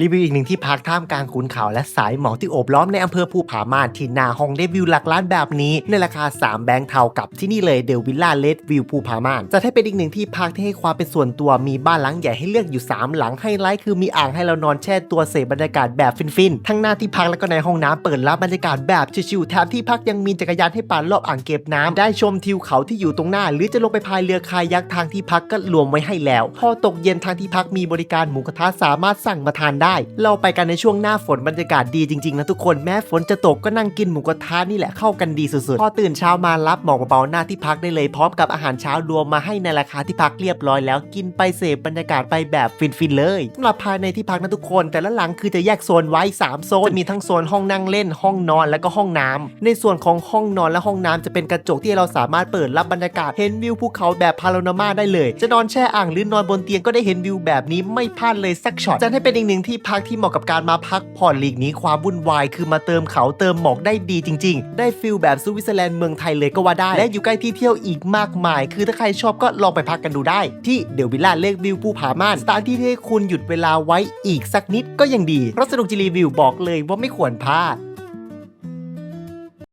รีวิวอีกหนึ่งที่พักท่ามกลางขุนเขาและสายหมอกที่โอบล้อมในอำเภอภูผาม่านที่หนาห้องได้วิวหลักล้านแบบนี้ ในราคา 3 แบงค์เท่ากับที่นี่เลยเดลวิลล่าเลดวิวภูผาม่านจะให้เป็นอีกหนึ่งที่พักที่ให้ความเป็นส่วนตัวมีบ้านหลังใหญ่ให้เลือกอยู่ 3 หลังไฮไลท์คือมีอ่างให้เรานอนแช่ตัวเสพบรรยากาศแบบฟินๆทั้งหน้าที่พักและก็ในห้องน้ำเปิดรับบรรยากาศแบบชิวๆแถมที่พักยังมีจักรยานให้ปั่นรอบอ่างเก็บน้ำได้ชมทิวเขาที่อยู่ตรงหน้า หรือจะลงไปพายเรือคายักทางที่พักก็รวมไว้ให้แล้ว พอตกเย็นทางที่พักมีบริการหมูกระทะสามารถสั่งมาทานได้เราไปกันในช่วงหน้าฝนบรรยากาศดีจริงๆนะทุกคนแม้ฝนจะตกก็นั่งกินหมูกระทะนี่แหละเข้ากันดีสุดๆ พอตื่นเช้ามารับหมอกเบาๆหน้าที่พักได้เลยพร้อมกับอาหารเช้ารวมมาให้ในราคาที่พักเรียบร้อยแล้วกินไปเสพบรรยากาศไปแบบฟินๆเลยสำหรับภายในที่พักนะทุกคน แต่ละหลังคือจะแยกโซนไว้ 3 โซนจะมีทั้งโซนห้องนั่งเล่นห้องนอนและก็ห้องน้ำในส่วนของห้องนอนและห้องน้ำจะเป็นกระจกที่เราสามารถเปิดรับบรรยากาศเห็นวิวภูเขาแบบพาโนรามาได้เลย จะนอนแช่อ่างหรือนอนบนเตียงก็ได้เห็นวิวแบบนี้ไม่พลาดเลยสักช็อตจะให้เป็นอีกหนึ่งที่พักที่เหมาะกับการมาพักผ่อนหลีกหนีความวุ่นวายคือมาเติมเขาเติมหมอกได้ดีจริง ๆ ได้ฟิลแบบสวิตเซอร์แลนด์เมืองไทยเลยก็ว่าได้ และอยู่ใกล้ที่เที่ยวอีกมากมาย คือถ้าใครชอบก็ลองไปพักกันดูได้ ที่เดลวิลล่าเลกวิวภูผาม่านสถานที่ที่ให้คุณหยุดเวลาไว้อีกสักนิดก็ยังดีเพราะสนุกจรีวิวบอกเลยว่าไม่ควรพลาด